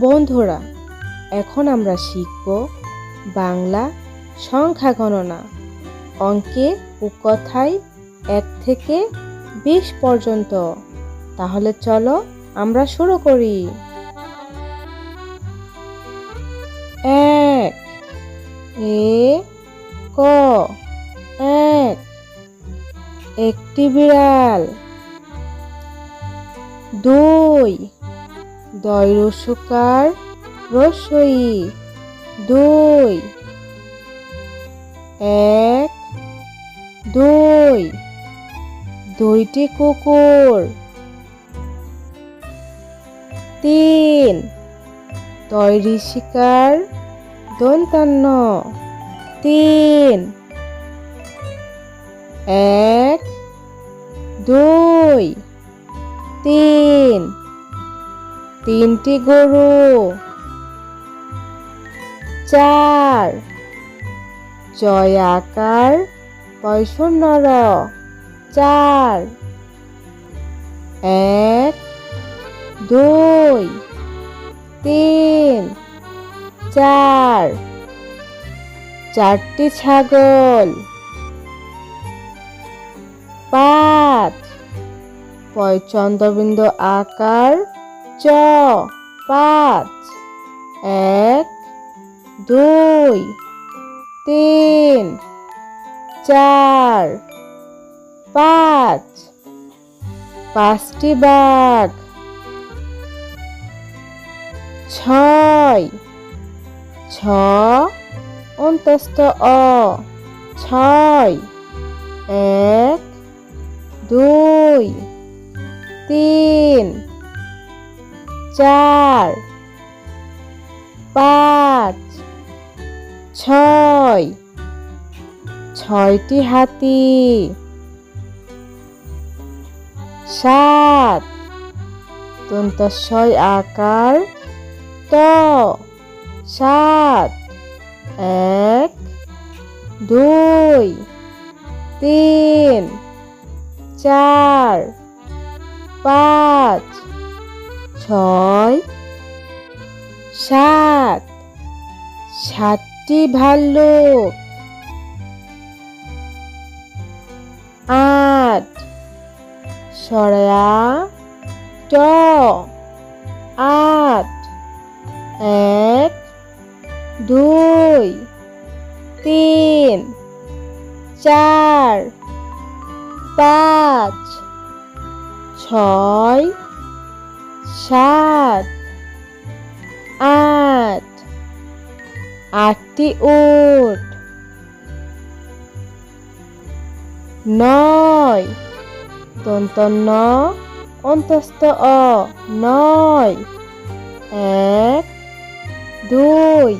বন্ধুরা, এখন আমরা শিখব বাংলা সংখ্যা গণনা। অঙ্কে ও কথায় এক থেকে বিশ পর্যন্ত। তাহলে চলো আমরা শুরু করি। এক, এ, ক, এক, একটি বিড়াল। দুই দয় রসুকার রসই। দুই। এক। দুই। দুইটি কুকুর। তিন। তৈরি শিকার দন্তান্ন তিন। এক। দুই। তিন। তিনটি গরু। চার। জয় আকার পয়সন্নর চার। এক, দুই, তিন, চার। চারটি ছাগল। পাঁচ। পয়চন্দ্রবিন্দু আকার চ, পাঁচ, এক, দুই, তিন, চার, পাঁচ, পাঁচটি বাঘ, ছয়, ছ, অন্তস্থ অ, ছয়, এক, দুই, তিন চার, পাঁচ, ছয়, ছয়টি হাতি, সাত দন্তস্বয় আকার ত, সাত, এক, দুই, তিন, চার, পাঁচ ছয় সাত সাতটি ভাল্লুক আট সরয়া ট আট এক দুই তিন চার পাঁচ ছয় সাত, আট, আটটি উট নয় দন্তন্য অন্তস্থ অ, নয়, এক, দুই,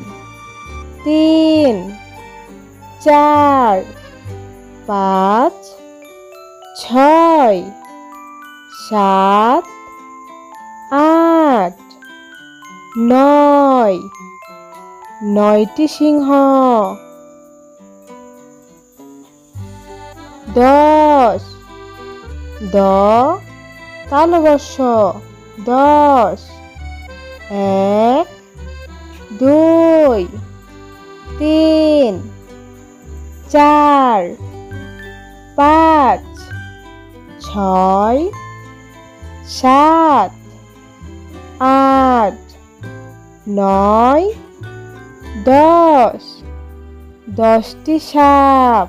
তিন, চার, পাঁচ, ছয়, সাত নয়। নয়টি সিংহ। দশ। দ। তালবর্ষ দশ। এক। দুই। তিন। চার। পাঁচ। ছয়। সাত। আট। নয়, দশ, দশটি সাপ।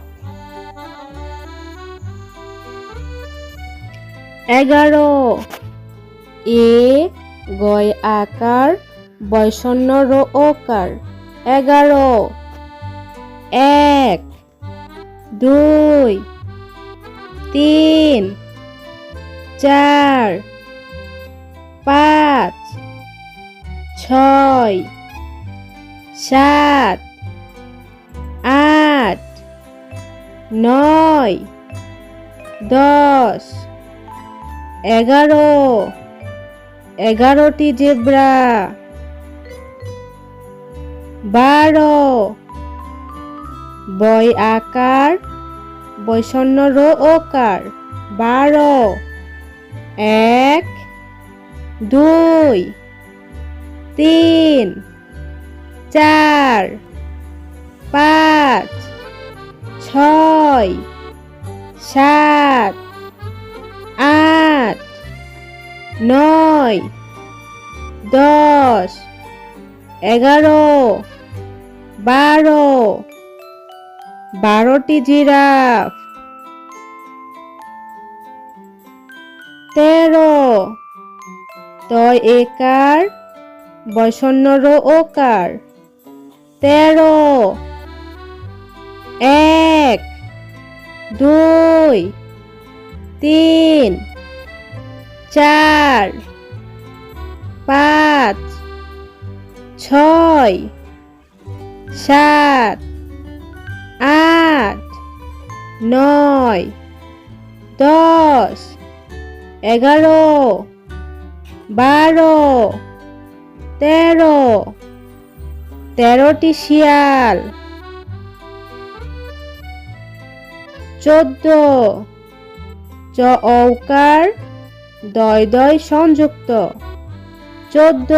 এগারো, এ, গয় আকার, বৈষণ্য রো ওকার। এগারো, এক, দুই, তিন, চার, পাঁচ ছয়, সাত, আট, নয়, দশ, এগারো, এগারোটি জেব্রা, বারো বয় আকার, বৈষণ্য রো ওকার, বারো, এক, দুই তিন, চার, পাঁচ, ছয়, সাত, আট, নয়, দশ, এগারো, বারো, বারোটি জিরাফ, তেরো, তয় একার বৈষণ্য রো ওকার তেরো এক। দুই। তিন। চার পাঁচ। ছয়। সাত। আট নয়। দশ এগারো বারো তেরো। তেরোটি শিয়াল। চোদ্দ। চ দয় দয় সংযুক্ত। চোদ্দ।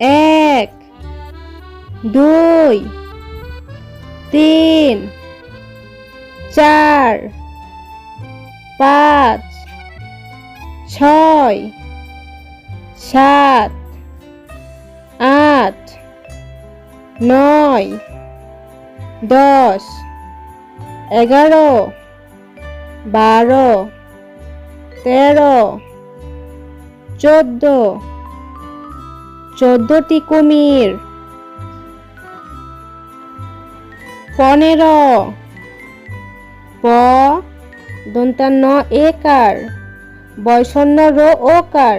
এক। দুই। তিন। চার। পাঁচ। ছয়। সাত, আট, নয়, দশ, এগারো, বারো, তেরো, চোদ্দ চোদ্দটি কুমির পনেরো, প, দন্তান্ন একার, বৈষণ্য রো ওকার।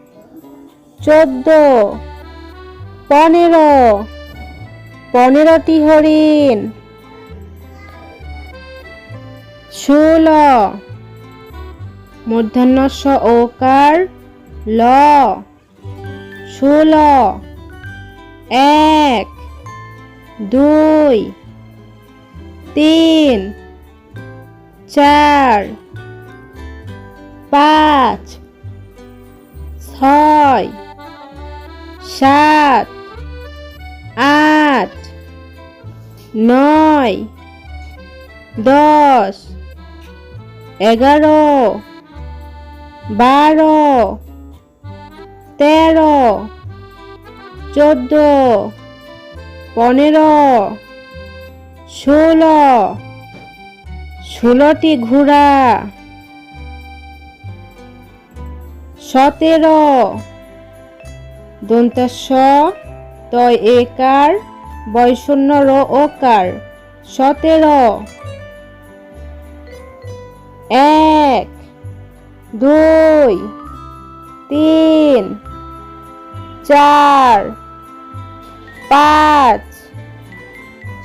চোদ্দ। পনেরো। পনেরোটি হরিণ। ষোলো। মূর্ধন্যস্ব ওকার ল। ষোলো। এক। দুই। তিন। চার। পাঁচ। ছয়। সাত আট নয় দশ এগারো বারো তেরো চোদ্দ পনেরো ষোলো ষোলোটি ঘোড়া সতেরো দন্তাস্ব তয় একার বৈষণ্য র ওকার সতেরো। এক, দুই, তিন, চার, পাঁচ,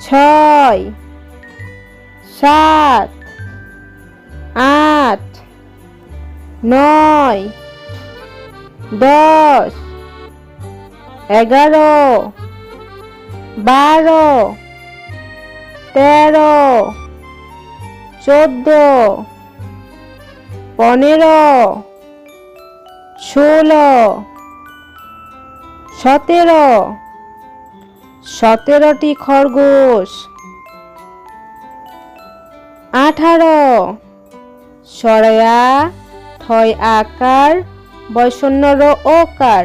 ছয়, সাত, আট, নয়, দশ। এগারো, বারো, তেরো, চোদ্দ, পনেরো, ষোলো, সতেরো, সতেরোটি খরগোশ, আঠারো সরয়া থয় আকার বৈষণ্য র ওকার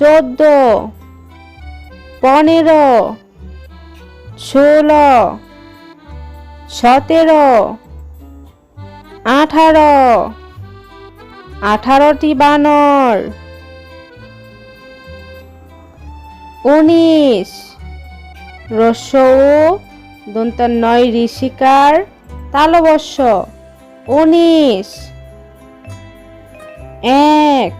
চোদ্দ, পনেরো, ষোলো, সতেরো, আঠারো, আঠারোটি বানর, উনিশ, রস্য দন্ত নয় ঋষিকার তালবস্য উনিশ, এক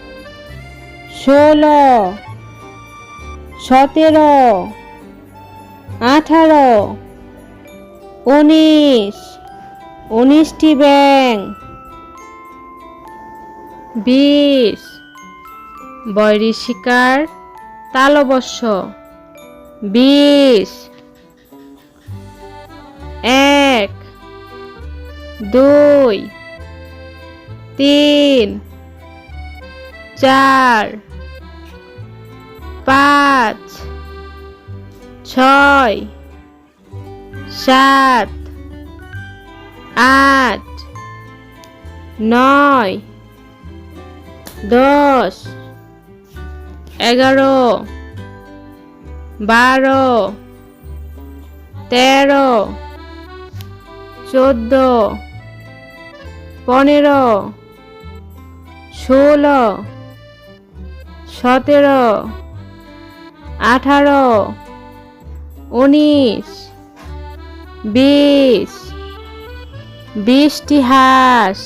ষোলো সতেরো আঠারো উনিশ উনিশটি ব্যাং বিশ বৈরী শিকার তালবস্য বিশ এক দুই তিন চার পাঁচ ছয় সাত আট নয় দশ এগারো বারো তেরো চোদ্দ পনেরো ষোলো সতেরো আঠারো উনিশ বিশ বিশটি হাঁস।